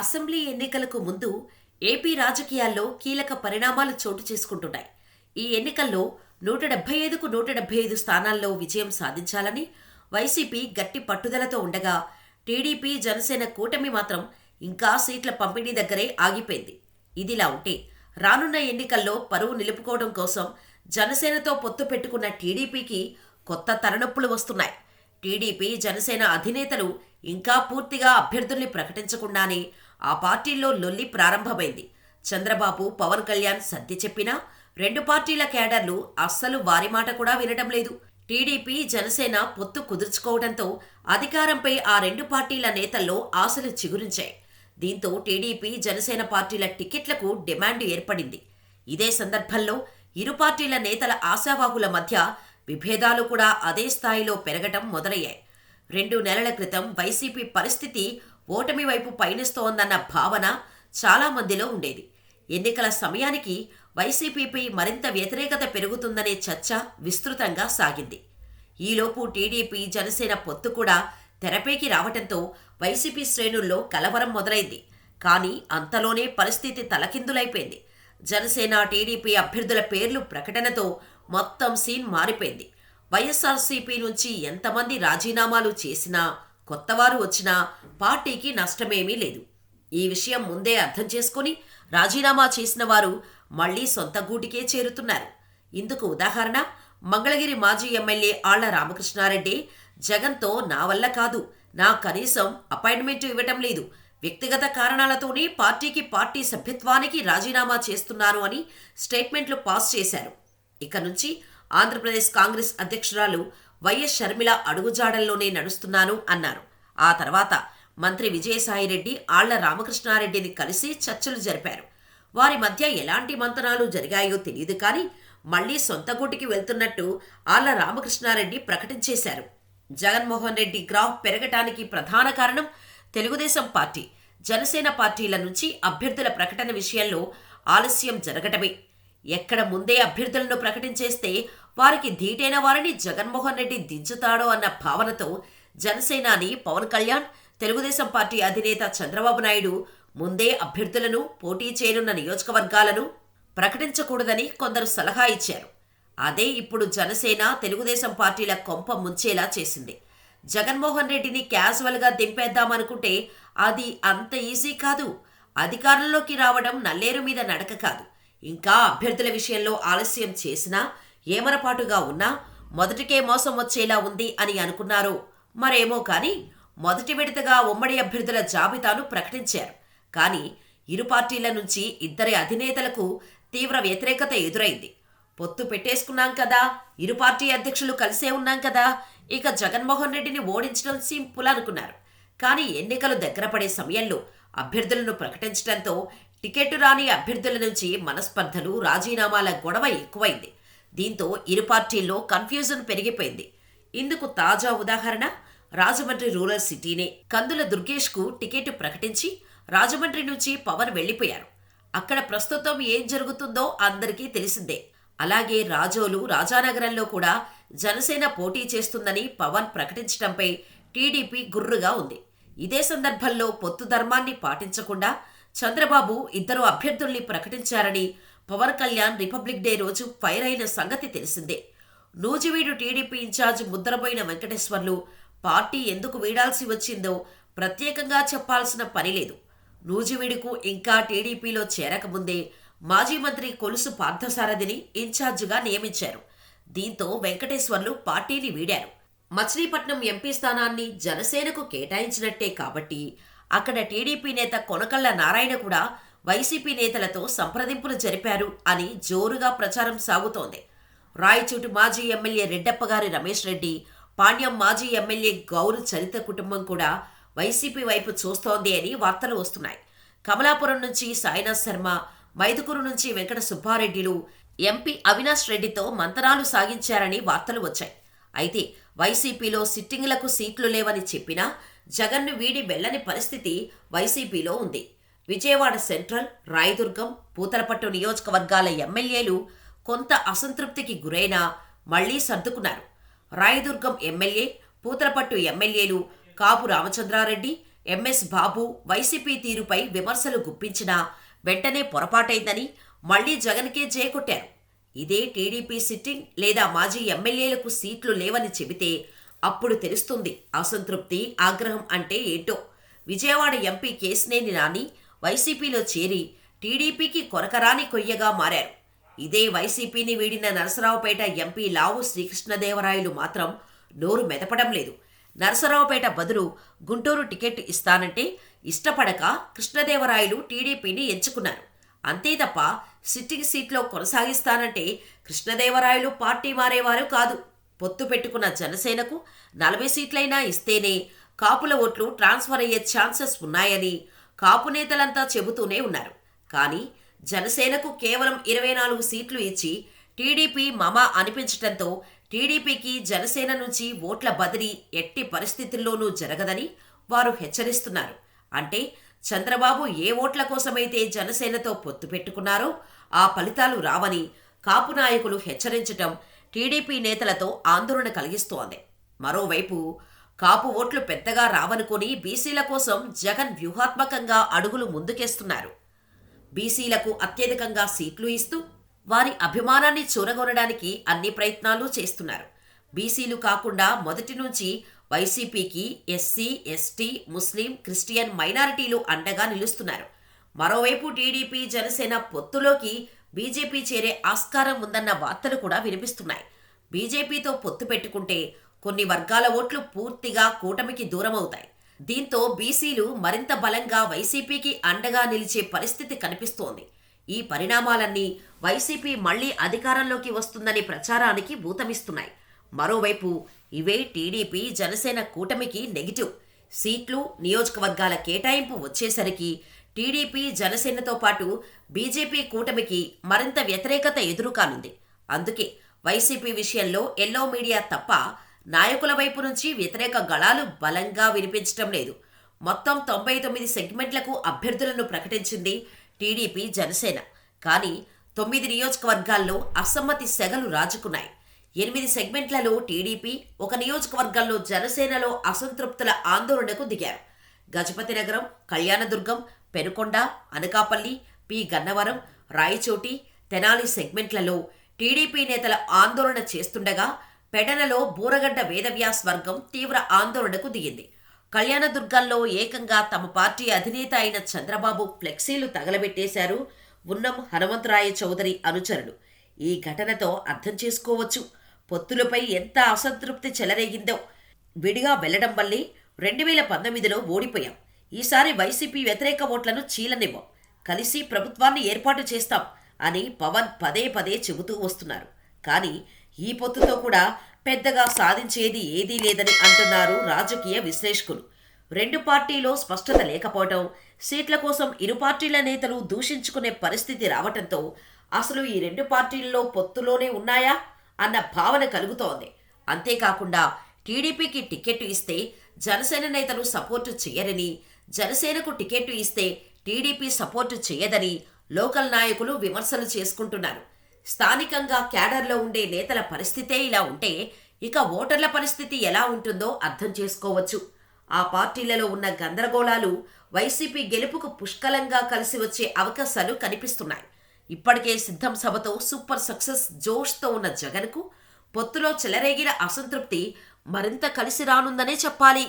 Assembly ఎన్నికలకు ముందు AP రాజకీయాల్లో కీలక పరిణామాలు చోటు చేసుకుంటున్నాయి. ఈ ఎన్నికల్లో నూట డెబ్బై ఐదుకు నూట డెబ్బై ఐదు స్థానాల్లో విజయం సాధించాలని వైసీపీ గట్టి పట్టుదలతో ఉండగా టీడీపీ జనసేన కూటమి మాత్రం ఇంకా సీట్ల పంపిణీ దగ్గరే ఆగిపోయింది. ఇదిలా ఉంటే రానున్న ఎన్నికల్లో పరువు నిలుపుకోవడం కోసం జనసేనతో పొత్తు పెట్టుకున్న టీడీపీకి కొత్త తలనొప్పులు వస్తున్నాయి. టీడీపీ జనసేన అధినేతలు ఇంకా పూర్తిగా అభ్యర్థుల్ని ప్రకటించకుండానే ఆ పార్టీల్లో లొల్లి ప్రారంభమైంది. చంద్రబాబు పవన్ కళ్యాణ్ సర్ది చెప్పినా రెండు పార్టీల క్యాడర్లు అస్సలు వారి మాట కూడా వినడం లేదు. టీడీపీ జనసేన పొత్తు కుదుర్చుకోవడంతో అధికారంపై ఆ రెండు పార్టీల నేతల్లో ఆశలు చిగురించాయి. దీంతో టీడీపీ జనసేన పార్టీల టికెట్లకు డిమాండ్ ఏర్పడింది. ఇదే సందర్భంలో ఇరు పార్టీల నేతల ఆశావాహుల మధ్య విభేదాలు కూడా అదే స్థాయిలో పెరగటం మొదలయ్యాయి. రెండు నెలల క్రితం వైసీపీ పరిస్థితి ఓటమి వైపు పయనిస్తోందన్న భావన చాలా మందిలో ఉండేది. ఎన్నికల సమయానికి వైసీపీపై మరింత వ్యతిరేకత పెరుగుతుందనే చర్చ విస్తృతంగా సాగింది. ఈలోపు టీడీపీ జనసేన పొత్తు కూడా తెరపైకి రావటంతో వైసీపీ శ్రేణుల్లో కలవరం మొదలైంది. కానీ అంతలోనే పరిస్థితి తలకిందులైపోయింది. జనసేన టీడీపీ అభ్యర్థుల పేర్లు ప్రకటనతో మొత్తం సీన్ మారిపోయింది. వైఎస్ఆర్సీపీ నుంచి ఎంతమంది రాజీనామాలు చేసినా కొత్తవారు వచ్చినా పార్టీకి నష్టమేమీ లేదు. ఈ విషయం ముందే అర్థం చేసుకుని రాజీనామా చేసిన వారు మళ్ళీ సొంత గూటికే చేరుతున్నారు. ఇందుకు ఉదాహరణ మంగళగిరి మాజీ ఎమ్మెల్యే ఆళ్ళ రామకృష్ణారెడ్డి జగన్తో నా వల్ల కాదు. నా కనీసం అపాయింట్మెంట్ ఇవ్వటం లేదు. వ్యక్తిగత కారణాలతోనే పార్టీకి పార్టీ సభ్యత్వానికి రాజీనామా చేస్తున్నాను అని స్టేట్మెంట్లు పాస్ చేశారు. ఇక నుంచి ఆంధ్రప్రదేశ్ కాంగ్రెస్ అధ్యక్షురాలు వైఎస్ షర్మిల అడుగుజాడల్లోనే నడుస్తున్నాను అన్నారు. ఆ తర్వాత మంత్రి విజయసాయిరెడ్డి ఆళ్ళ రామకృష్ణారెడ్డిని కలిసి చర్చలు జరిపారు. వారి మధ్య ఎలాంటి మంతనాలు జరిగాయో తెలియదు కానీ మళ్ళీ సొంత గూటికి వెళ్తున్నట్టు ఆళ్ళ రామకృష్ణారెడ్డి ప్రకటించేశారు. జగన్మోహన్ రెడ్డి గ్రాఫ్ పెరగటానికి ప్రధాన కారణం తెలుగుదేశం పార్టీ. జనసేన పార్టీల నుంచి అభ్యర్థుల ప్రకటన విషయంలో ఆలస్యం జరగటమే. ఎక్కడ ముందే అభ్యర్థులను ప్రకటించేస్తే వారికి ధీటైన వారిని జగన్మోహన్ రెడ్డి దించుతాడో అన్న భావనతో జనసేనాని పవన్ కళ్యాణ్ తెలుగుదేశం పార్టీ అధినేత చంద్రబాబు నాయుడు ముందే అభ్యర్థులను పోటీ చేయనున్న నియోజకవర్గాలను ప్రకటించకూడదని కొందరు సలహా ఇచ్చారు. అదే ఇప్పుడు జనసేన తెలుగుదేశం పార్టీల కొంప ముంచేలా చేసింది. జగన్మోహన్ రెడ్డిని క్యాజువల్గా దింపేద్దామనుకుంటే అది అంత ఈజీ కాదు. అధికారంలోకి రావడం నల్లేరు మీద నడక కాదు. ఇంకా అభ్యర్థుల విషయంలో ఆలస్యం చేసినా ఏమరపాటుగా ఉన్నా మొదటికే మోసం వచ్చేలా ఉంది అని అనుకున్నారు. మరేమో కానీ మొదటి విడతగా ఉమ్మడి అభ్యర్థుల జాబితాను ప్రకటించారు. కానీ ఇరు పార్టీల నుంచి ఇద్దరి అధినేతలకు తీవ్ర వ్యతిరేకత ఎదురైంది. పొత్తు పెట్టేసుకున్నాం కదా ఇరు పార్టీ అధ్యక్షులు కలిసే ఉన్నాం కదా ఇక జగన్మోహన్ రెడ్డిని ఓడించడం సింపుల్ అనుకున్నారు. కానీ ఎన్నికలు దగ్గర పడే సమయంలో అభ్యర్థులను ప్రకటించడంతో టికెట్టు రాని అభ్యర్థుల నుంచి మనస్పర్ధలు రాజీనామాల గొడవ ఎక్కువైంది. దీంతో ఇరు పార్టీల్లో కన్ఫ్యూజన్ పెరిగిపోయింది. ఇందుకు తాజా ఉదాహరణ రాజమండ్రి రూరల్ సిటీనే. కందుల దుర్గేష్కు టికెట్ ప్రకటించి రాజమండ్రి నుంచి పవన్ వెళ్ళిపోయారు అక్కడ ప్రస్తుతం ఏం జరుగుతుందో అందరికీ తెలిసిందే. అలాగే రాజోలు రాజానగరంలో కూడా జనసేన పోటీ చేస్తుందని పవన్ ప్రకటించడంపై టీడీపీ గుర్రుగా ఉంది. ఇదే సందర్భంలో పొత్తు ధర్మాన్ని పాటించకుండా చంద్రబాబు ఇద్దరు అభ్యర్థుల్ని ప్రకటించారని పవన్ కళ్యాణ్ రిపబ్లిక్ డే రోజు ఫైర్ అయిన సంగతి తెలిసిందే. Nuzvid TDP incharge Mudraboina Venkateswarlu party ఎందుకు వీడాల్సి వచ్చిందో ప్రత్యేకంగా చెప్పాల్సిన పని లేదు. నూజివీడుకు ఇంకా టీడీపీలో చేరకముందే మాజీ మంత్రి కొలుసు పార్థసారథిని ఇన్ఛార్జిగా నియమించారు. దీంతో వెంకటేశ్వర్లు పార్టీని వీడారు. మచిలీపట్నం ఎంపీ స్థానాన్ని జనసేనకు కేటాయించినట్టే కాబట్టి అక్కడ టీడీపీ నేత కొనకళ్ళ నారాయణ కూడా వైసీపీ నేతలతో సంప్రదింపులు జరిపారు అని జోరుగా ప్రచారం సాగుతోంది. రాయచోటు మాజీ ఎమ్మెల్యే రెడ్డప్పగారి రమేష్ రెడ్డి పాణ్యం మాజీ ఎమ్మెల్యే గౌరు చరిత కుటుంబం కూడా వైసీపీ వైపు చూస్తోంది అని వార్తలు వస్తున్నాయి. కమలాపురం నుంచి సాయినాథ్ శర్మ మైదుకూరు నుంచి వెంకట సుబ్బారెడ్డిలు ఎంపీ అవినాష్ రెడ్డితో మంతనాలు సాగించారని వార్తలు వచ్చాయి. అయితే వైసీపీలో సిట్టింగులకు సీట్లు లేవని చెప్పినా జగన్ను వీడి వెళ్ళని పరిస్థితి వైసీపీలో ఉంది. విజయవాడ సెంట్రల్ రాయదుర్గం పూతలపట్టు నియోజకవర్గాల ఎమ్మెల్యేలు కొంత అసంతృప్తికి గురైనా మళ్ళీ సర్దుకున్నారు. రాయదుర్గం ఎమ్మెల్యే పూతలపట్టు ఎమ్మెల్యేలు Kapu Ramachandra Reddy M S Babu YCP తీరుపై విమర్శలు గుప్పించినా వెంటనే పొరపాటైందని మళ్ళీ జగన్కే చేకొట్టారు. ఇదే టీడీపీ సిట్టింగ్ లేదా మాజీ ఎమ్మెల్యేలకు సీట్లు లేవని చెబితే అప్పుడు తెలుస్తుంది. అసంతృప్తి ఆగ్రహం అంటే ఏంటో? విజయవాడ ఎంపీ కేసినేని నాని వైసీపీలో చేరి టీడీపీకి కొరకరాని కొయ్యగా మారారు. ఇదే వైసీపీని వీడిన నరసరావుపేట ఎంపీ లావు శ్రీకృష్ణదేవరాయలు మాత్రం నోరు మెదపడం లేదు. నరసరావుపేట బదులు గుంటూరు టికెట్ ఇస్తానంటే ఇష్టపడక కృష్ణదేవరాయలు టీడీపీని ఎంచుకున్నారు. అంతే తప్ప సిట్టింగ్ సీట్లో కొనసాగిస్తానంటే కృష్ణదేవరాయలు పార్టీ మారేవారు కాదు. పొత్తు పెట్టుకున్న జనసేనకు నలభై సీట్లైనా ఇస్తేనే కాపుల ఓట్లు ట్రాన్స్ఫర్ అయ్యే ఛాన్సెస్ ఉన్నాయని కాపు నేతలంతా చెబుతూనే ఉన్నారు. కానీ జనసేనకు కేవలం ఇరవై నాలుగు సీట్లు ఇచ్చి టీడీపీ మమ అనిపించటంతో టీడీపీకి జనసేన నుంచి ఓట్ల బదిలీ ఎట్టి పరిస్థితుల్లోనూ జరగదని వారు హెచ్చరిస్తున్నారు. అంటే చంద్రబాబు ఏ ఓట్ల కోసమైతే జనసేనతో పొత్తు పెట్టుకున్నారో ఆ ఫలితాలు రావని కాపు నాయకులు హెచ్చరించటం టీడీపీ నేతలతో ఆందోళన కలిగిస్తోంది. మరోవైపు కాపు ఓట్లు పెద్దగా రావనుకొని బీసీల కోసం జగన్ వ్యూహాత్మకంగా అడుగులు ముందుకేస్తున్నారు. బీసీలకు అత్యధికంగా సీట్లు ఇస్తూ వారి అభిమానాన్ని చూరగొనడానికి అన్ని ప్రయత్నాలు చేస్తున్నారు. బీసీలు కాకుండా మొదటి నుంచి వైసీపీకి ఎస్సీ ఎస్టీ ముస్లిం క్రిస్టియన్ మైనారిటీలు అండగా నిలుస్తున్నారు. మరోవైపు టీడీపీ జనసేన పొత్తులోకి బీజేపీ చేరే ఆస్కారం ఉందన్న వార్తలు కూడా వినిపిస్తున్నాయి. బీజేపీతో పొత్తు పెట్టుకుంటే కొన్ని వర్గాల ఓట్లు పూర్తిగా కూటమికి దూరమవుతాయి. దీంతో బీసీలు మరింత బలంగా వైసీపీకి అండగా నిలిచే పరిస్థితి కనిపిస్తోంది. ఈ పరిణామాలన్నీ వైసీపీ మళ్ళీ అధికారంలోకి వస్తుందనే ప్రచారానికి భూతమిస్తున్నాయి మరోవైపు ఇవే టీడీపీ జనసేన కూటమికి నెగిటివ్. సీట్లు నియోజకవర్గాల కేటాయింపు వచ్చేసరికి టీడీపీ జనసేనతో పాటు బీజేపీ కూటమికి మరింత వ్యతిరేకత ఎదురుకానుంది అందుకే వైసీపీ విషయంలో ఎల్లో మీడియా తప్ప నాయకుల వైపు నుంచి వ్యతిరేక గళాలు బలంగా వినిపించటం లేదు. మొత్తం తొంభై తొమ్మిది సెగ్మెంట్లకు అభ్యర్థులను ప్రకటించింది టీడీపీ జనసేన. కానీ తొమ్మిది నియోజకవర్గాల్లో అసమ్మతి సెగలు రాజుకున్నాయి. ఎనిమిది సెగ్మెంట్లలో టీడీపీ ఒక నియోజకవర్గంలో జనసేనలో అసంతృప్తుల ఆందోళనకు దిగారు. గజపతి నగరం కళ్యాణదుర్గం పెనుకొండ అనకాపల్లి పి. గన్నవరం రాయచోటి తెనాలి సెగ్మెంట్లలో టీడీపీ నేతల ఆందోళన చేస్తుండగా పెడనలో బూరగడ్డ వేదవ్యాస్ వర్గం తీవ్ర ఆందోళనకు దిగింది. కళ్యాణదుర్గంలో ఏకంగా తమ పార్టీ అధినేత అయిన చంద్రబాబు ఫ్లెక్సీలు తగలబెట్టేశారు. ఉన్నం హనుమంతరాయ చౌదరి అనుచరులు. ఈ ఘటనతో అర్థం చేసుకోవచ్చు. పొత్తులపై ఎంత అసంతృప్తి చెలరేగిందో. విడిగా వెళ్ళడం వల్లే రెండు వేల పంతొమ్మిదిలో ఓడిపోయాం. ఈసారి వైసీపీ వ్యతిరేక ఓట్లను చీలనివ్వం. కలిసి ప్రభుత్వాన్ని ఏర్పాటు చేస్తాం అని పవన్ పదే పదే చెబుతూ వస్తున్నారు. కానీ ఈ పొత్తుతో కూడా పెద్దగా సాధించేది ఏదీ లేదని అంటున్నారు రాజకీయ విశ్లేషకులు. రెండు పార్టీలో స్పష్టత లేకపోవటం సీట్ల కోసం ఇరు పార్టీల నేతలు దూషించుకునే పరిస్థితి రావటంతో అసలు ఈ రెండు పార్టీల్లో పొత్తులోనే ఉన్నాయా? అన్న భావన కలుగుతోంది. అంతేకాకుండా టీడీపీకి టికెట్ ఇస్తే జనసేన నేతలు సపోర్టు చేయరని జనసేనకు టికెట్ ఇస్తే టీడీపీ సపోర్టు చేయదని లోకల్ నాయకులు విమర్శలు చేసుకుంటున్నారు. స్థానికంగా క్యాడర్లో ఉండే నేతల పరిస్థితే ఇలా ఉంటే ఇక ఓటర్ల పరిస్థితి ఎలా ఉంటుందో అర్థం చేసుకోవచ్చు. ఆ పార్టీలలో ఉన్న గందరగోళాలు వైసీపీ గెలుపుకు పుష్కలంగా కలిసి వచ్చే అవకాశాలు కనిపిస్తున్నాయి. ఇప్పటికే సిద్ధం సభతో సూపర్ సక్సెస్ జోష్తో ఉన్న జగన్కు పొత్తులో చెలరేగిన అసంతృప్తి మరింత కలిసి రానుందనే చెప్పాలి.